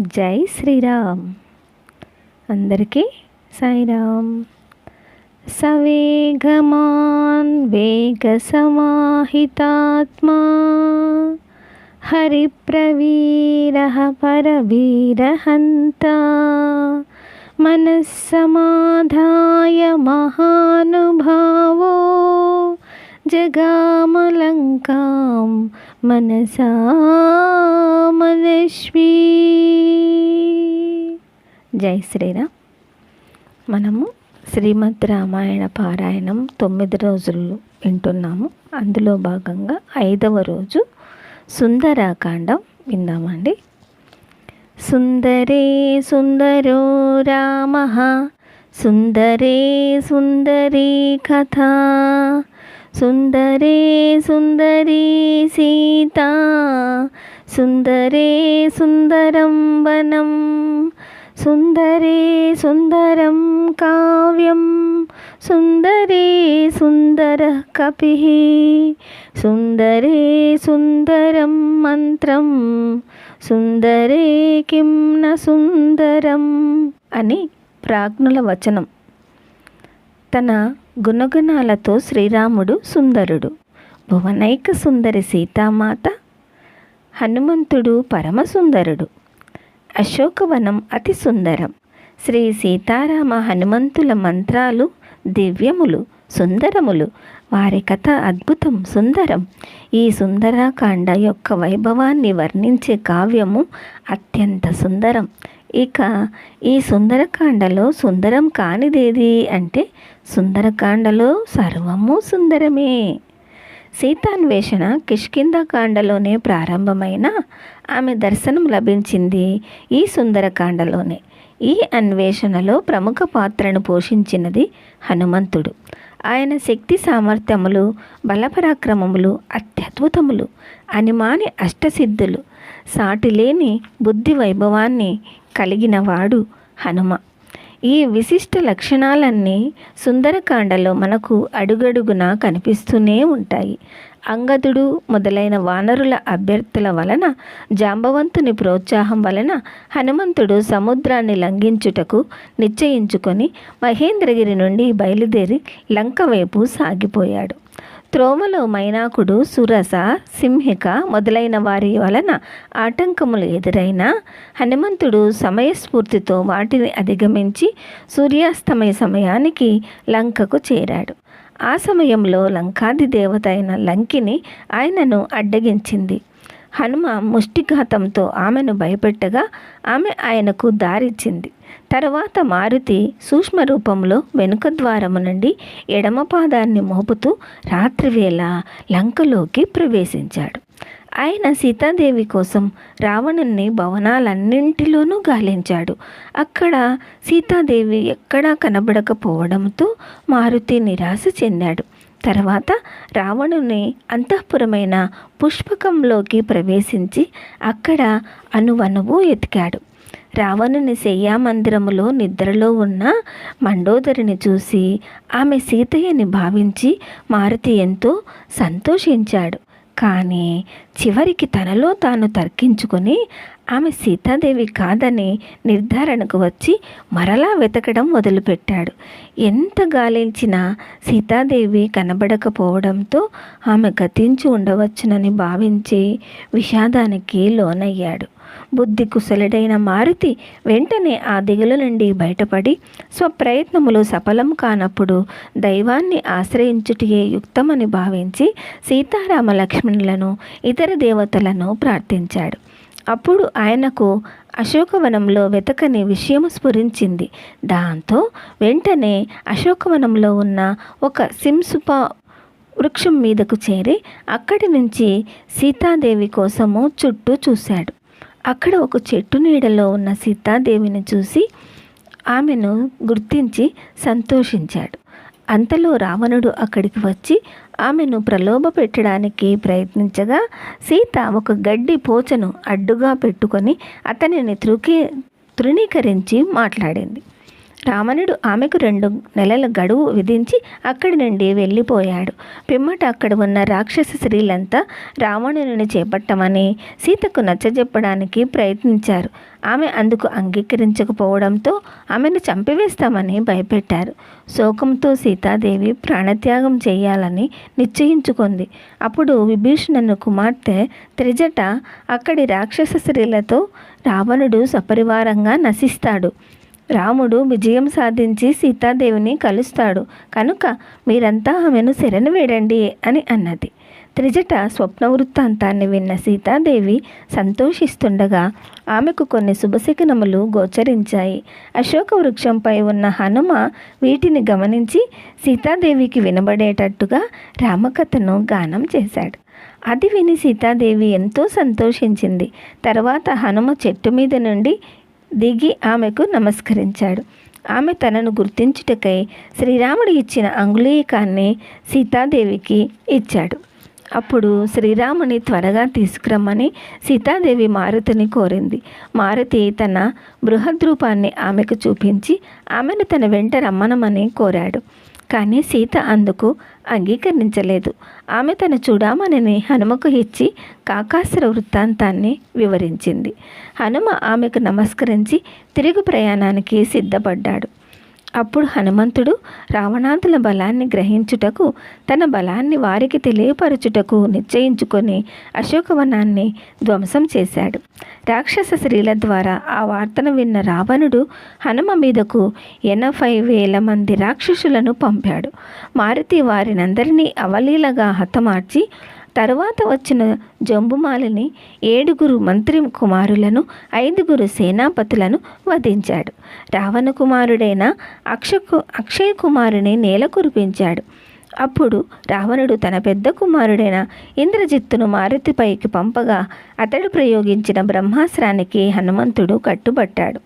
జై శ్రీరామ్. అందరికీ సాయిరామ్. సవేగమాన్ వేగ సమాహితాత్మా. హరిప్రవీర పరవీరహంత. మనస్సమాధాయ మహానుభావో. జగామలంకాం మనసా మనస్వీ జై శ్రీరామ్ మనము శ్రీమద్ రామాయణ పారాయణం తొమ్మిది రోజులు వింటున్నాము. అందులో భాగంగా ఐదవ రోజు సుందరాకాండం విందామండి. సుందరే సుందరో రామ సుందరే సుందరీ కథా సుందరే సుందరీ సీత సుందరే సుందరం వనం సుందరే సుందరం కావ్యం సుందరే సుందర కపి సుందరే సుందరం మంత్రం సుందరే కిం న సుందరం అని ప్రాజ్ఞుల వచనం. తన గుణగుణాలతో శ్రీరాముడు సుందరుడు. భువనైక సుందరి సీతామాత హనుమంతుడు పరమ సుందరుడు. అశోకవనం అతి సుందరం. శ్రీ సీతారామ హనుమంతుల మంత్రాలు దివ్యములు సుందరములు. వారి కథ అద్భుతం సుందరం. ఈ సుందరాకాండ యొక్క వైభవాన్ని వర్ణించే కావ్యము అత్యంత సుందరం. ఇక ఈ సుందరకాండలో సుందరం కానిదేది అంటే సుందరకాండలో సర్వము సుందరమే. సీతాన్వేషణ కిష్కిందకాండలోనే ప్రారంభమైన ఆమె దర్శనం లభించింది ఈ సుందరకాండలోనే. ఈ అన్వేషణలో ప్రముఖ పాత్రను పోషించినది హనుమంతుడు. ఆయన శక్తి సామర్థ్యములు బలపరాక్రమములు అత్యద్భుతములు అనిమాని అష్టసిద్ధులు సాటిలేని బుద్ధి వైభవాన్ని కలిగినవాడు హనుమ. ఈ విశిష్ట లక్షణాలన్నీ సుందరకాండలో మనకు అడుగడుగునా కనిపిస్తూనే ఉంటాయి. అంగదుడు మొదలైన వానరుల అభ్యర్థుల వలన జాంబవంతుని ప్రోత్సాహం వలన హనుమంతుడు సముద్రాన్ని లంఘించుటకు నిశ్చయించుకొని మహేంద్రగిరి నుండి బయలుదేరి లంక వైపు సాగిపోయాడు. త్రోవలో మైనాకుడు సురస సింహిక మొదలైన వారి వలన ఆటంకములు ఎదురైనా హనుమంతుడు సమయస్ఫూర్తితో వాటిని అధిగమించి సూర్యాస్తమయ సమయానికి లంకకు చేరాడు. ఆ సమయంలో లంకాది దేవత అయిన లంకిని ఆయనను అడ్డగించింది. హనుమ ముష్టిఘాతంతో ఆమెను భయపెట్టగా ఆమె ఆయనకు దారిచ్చింది. తర్వాత మారుతి సూక్ష్మ రూపంలో వెనుక ద్వారము నుండి ఎడమ పాదాన్ని మోపుతూ రాత్రివేళ లంకలోకి ప్రవేశించాడు. ఆయన సీతాదేవి కోసం రావణుణ్ణి భవనాలన్నింటిలోనూ గాలించాడు. అక్కడ సీతాదేవి ఎక్కడా కనబడకపోవడంతో మారుతి నిరాశ చెందాడు. తర్వాత రావణుని అంతఃపురమైన పుష్పకంలోకి ప్రవేశించి అక్కడ అనువనువు ఎతికాడు. రావణుని శయ్యామందిరములో నిద్రలో ఉన్న మండోదరిని చూసి ఆమె సీతయ్యని భావించి మారుతి ఎంతో సంతోషించాడు. కానీ చివరికి తనలో తాను తర్కించుకొని ఆమె సీతాదేవి కాదని నిర్ధారణకు వచ్చి మరలా వెతకడం మొదలుపెట్టాడు. ఎంత గాలించినా సీతాదేవి కనబడకపోవడంతో ఆమె గతించి ఉండవచ్చునని భావించి విషాదానికి లోనయ్యాడు. బుద్ధి కుశలుడైన మారుతి వెంటనే ఆ దిగుల నుండి బయటపడి స్వప్రయత్నములు సఫలం కానప్పుడు దైవాన్ని ఆశ్రయించుటియే యుక్తమని భావించి సీతారామ లక్ష్మణులను ఇతర దేవతలను ప్రార్థించాడు. అప్పుడు ఆయనకు అశోకవనంలో వెతకని విషయం స్ఫురించింది. దాంతో వెంటనే అశోకవనంలో ఉన్న ఒక సింసుప వృక్షం మీదకు చేరి అక్కడి నుంచి సీతాదేవి కోసము చుట్టూ చూశాడు. అక్కడ ఒక చెట్టు నీడలో ఉన్న సీతాదేవిని చూసి ఆమెను గుర్తించి సంతోషించాడు. అంతలో రావణుడు అక్కడికి వచ్చి ఆమెను ప్రలోభ పెట్టడానికి ప్రయత్నించగా సీత ఒక గడ్డి పోచను అడ్డుగా పెట్టుకొని అతనిని త్రుకి తృణీకరించి మాట్లాడింది. రావణుడు ఆమెకు రెండు నెలల గడువు విధించి అక్కడి నుండి వెళ్ళిపోయాడు. పిమ్మట అక్కడ ఉన్న రాక్షస స్త్రీలంతా రావణుని చేపట్టమని సీతకు నచ్చజెప్పడానికి ప్రయత్నించారు. ఆమె అందుకు అంగీకరించకపోవడంతో ఆమెను చంపివేస్తామని భయపెట్టారు. శోకంతో సీతాదేవి ప్రాణత్యాగం చేయాలని నిశ్చయించుకుంది. అప్పుడు విభీషణను కుమార్తె త్రిజట అక్కడి రాక్షస స్త్రీలతో రావణుడు సపరివారంగా నశిస్తాడు. రాముడు విజయం సాధించి సీతాదేవిని కలుస్తాడు. కనుక మీరంతా ఆమెను శరణు వేడండి అని అన్నది. త్రిజట స్వప్న వృత్తాంతాన్ని విన్న సీతాదేవి సంతోషిస్తుండగా ఆమెకు కొన్ని శుభశకనములు గోచరించాయి. అశోక వృక్షంపై ఉన్న హనుమ వీటిని గమనించి సీతాదేవికి వినబడేటట్టుగా రామకథను గానం చేశాడు. అది విని సీతాదేవి ఎంతో సంతోషించింది. తర్వాత హనుమ చెట్టు మీద నుండి దిగి ఆమెకు నమస్కరించాడు. ఆమె తనను గుర్తించుటకై శ్రీరాముడు ఇచ్చిన అంగుళీకాన్ని సీతాదేవికి ఇచ్చాడు. అప్పుడు శ్రీరాముని త్వరగా తీసుకురమ్మని సీతాదేవి మారుతిని కోరింది. మారుతి తన బృహద్రూపాన్ని ఆమెకు చూపించి ఆమెను తన వెంట రమ్మనమని కోరాడు. కానీ సీత అందుకు అంగీకరించలేదు. ఆమె తన చూడామణిని హనుమకు ఇచ్చి కాకాసుర వృత్తాంతాన్ని వివరించింది. హనుమ ఆమెకు నమస్కరించి తిరుగు ప్రయాణానికి సిద్ధపడ్డాడు. అప్పుడు హనుమంతుడు రావణాంతుల బలాన్ని గ్రహించుటకు తన బలాన్ని వారికి తెలియపరచుటకు నిశ్చయించుకొని అశోకవనాన్ని ధ్వంసం చేశాడు. రాక్షస స్త్రీల ద్వారా ఆ వార్తను విన్న రావణుడు హనుమ మీదకు ఎనభై వేల మంది రాక్షసులను పంపాడు. మారుతి వారినందరినీ అవలీలగా హతమార్చి తరువాత వచ్చిన జంబుమాలిని ఏడుగురు మంత్రి కుమారులను ఐదుగురు సేనాపతులను వధించాడు. రావణ కుమారుడైన అక్షకు అక్షయ కుమారుని నేల కురిపించాడు అప్పుడు రావణుడు తన పెద్ద కుమారుడైన ఇంద్రజిత్తును మారుతిపైకి పంపగా అతడు ప్రయోగించిన బ్రహ్మాస్త్రానికి హనుమంతుడు కట్టుబట్టాడు.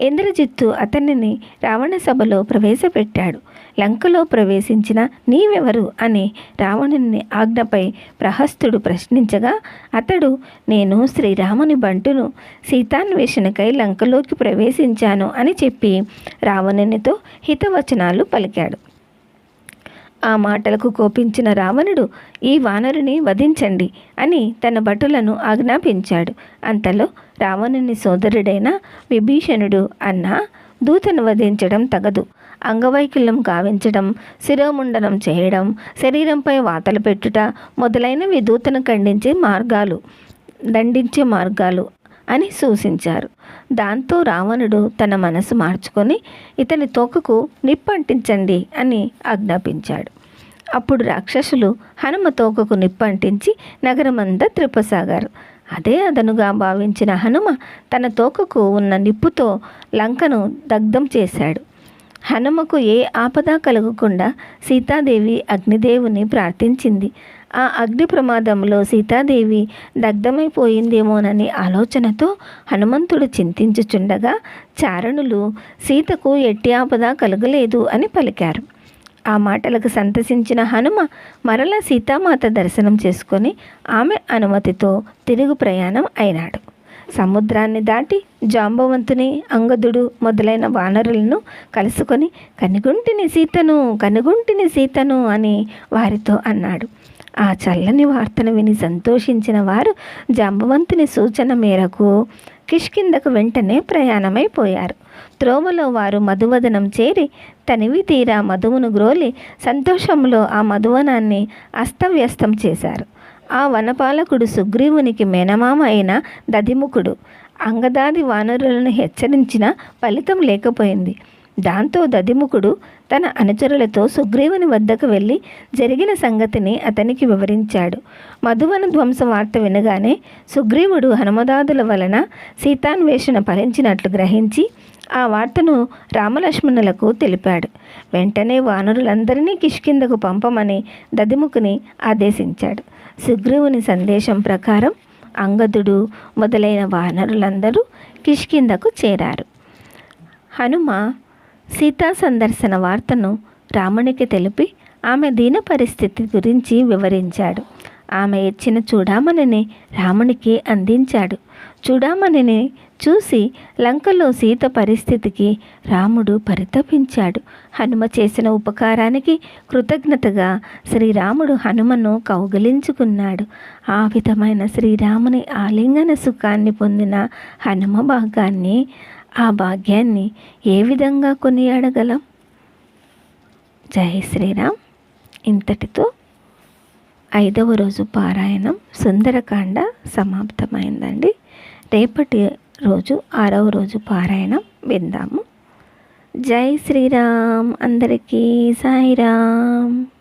ఇంద్రజిత్తు అతనిని రావణ సభలో ప్రవేశపెట్టాడు. లంకలో ప్రవేశించిన నీవెవరు అని రావణుని ఆజ్ఞపై ప్రహస్తుడు ప్రశ్నించగా అతడు నేను శ్రీరాముని బంటును సీతాన్వేషణకై లంకలోకి ప్రవేశించాను అని చెప్పి రావణునితో హితవచనాలు పలికాడు. ఆ మాటలకు కోపించిన రావణుడు ఈ వానరుని వధించండి అని తన భటులను ఆజ్ఞాపించాడు. అంతలో రావణుని సోదరుడైన విభీషణుడు అన్న దూతను వధించడం తగదు. అంగవైకల్యం గావించడం శిరోముండనం చేయడం శరీరంపై వాతలు పెట్టుట మొదలైనవి దూతను ఖండించే మార్గాలు దండించే మార్గాలు అని సూచించారు. దాంతో రావణుడు తన మనసు మార్చుకొని ఇతని తోకకు నిప్పంటించండి అని ఆజ్ఞాపించాడు. అప్పుడు రాక్షసులు హనుమ తోకకు నిప్పంటించి నగరమంతా త్రిప్పసాగారు. అదే అదనుగా భావించిన హనుమ తన తోకకు ఉన్న నిప్పుతో లంకను దగ్ధం చేశాడు. హనుమకు ఏ ఆపద కలగకుండా సీతాదేవి అగ్నిదేవుని ప్రార్థించింది. ఆ అగ్ని ప్రమాదంలో సీతాదేవి దగ్ధమైపోయిందేమోనని ఆలోచనతో హనుమంతుడు చింతించుచుండగా చారణులు సీతకు ఎట్టి ఆపద కలగలేదు అని పలికారు. ఆ మాటలకు సంతసించిన హనుమ మరల సీతామాత దర్శనం చేసుకొని ఆమె అనుమతితో తిరుగు ప్రయాణం అయినాడు. సముద్రాన్ని దాటి జాంబవంతుని అంగదుడు మొదలైన వానరులను కలుసుకొని కనుగుంటిని సీతను కనుగుంటిని సీతను అని వారితో అన్నాడు. ఆ చల్లని వార్తను విని సంతోషించిన వారు జాంబవంతుని సూచన మేరకు కిష్కిందకు వెంటనే ప్రయాణమైపోయారు. త్రోవలో వారు మధువదనం చేరి తనివి తీరా మధువును గ్రోలి సంతోషంలో ఆ మధువనాన్ని అస్తవ్యస్తం చేశారు. ఆ వనపాలకుడు సుగ్రీవునికి మేనమామ అయిన దధిముఖుడు. అంగదాది వానరులను హెచ్చరించిన ఫలితం లేకపోయింది. దాంతో దదిముఖుడు తన అనుచరులతో సుగ్రీవుని వద్దకు వెళ్ళి జరిగిన సంగతిని అతనికి వివరించాడు. మధువన ధ్వంస వార్త వినగానే సుగ్రీవుడు హనుమదాదుల వలన సీతాన్వేషణ ఫలించినట్లు గ్రహించి ఆ వార్తను రామలక్ష్మణులకు తెలిపాడు. వెంటనే వానరులందరినీ కిష్కిందకు పంపమని దదిముఖుని ఆదేశించాడు. సుగ్రీవుని సందేశం ప్రకారం అంగదుడు మొదలైన వానరులందరూ కిష్కిందకు చేరారు. హనుమ సీతా సందర్శన వార్తను రామునికి తెలిపి ఆమె దీన పరిస్థితి గురించి వివరించాడు. ఆమె ఇచ్చిన చూడామణిని రామునికి అందించాడు. చూడామణిని చూసి లంకలో సీత పరిస్థితికి రాముడు పరితపించాడు. హనుమ చేసిన ఉపకారానికి కృతజ్ఞతగా శ్రీరాముడు హనుమను కౌగలించుకున్నాడు. ఆ విధమైన శ్రీరాముని ఆలింగన సుఖాన్ని పొందిన హనుమ భాగాన్ని ఆ భాగ్యాన్ని ఏ విధంగా కొనియాడగలం? జై శ్రీరామ్. ఇంతటితో ఐదవ రోజు పారాయణం సుందరకాండ సమాప్తమైందండి. రేపటి రోజు ఆరవ రోజు పారాయణం విందాము. జై శ్రీరామ్. అందరికీ సాయిరామ్.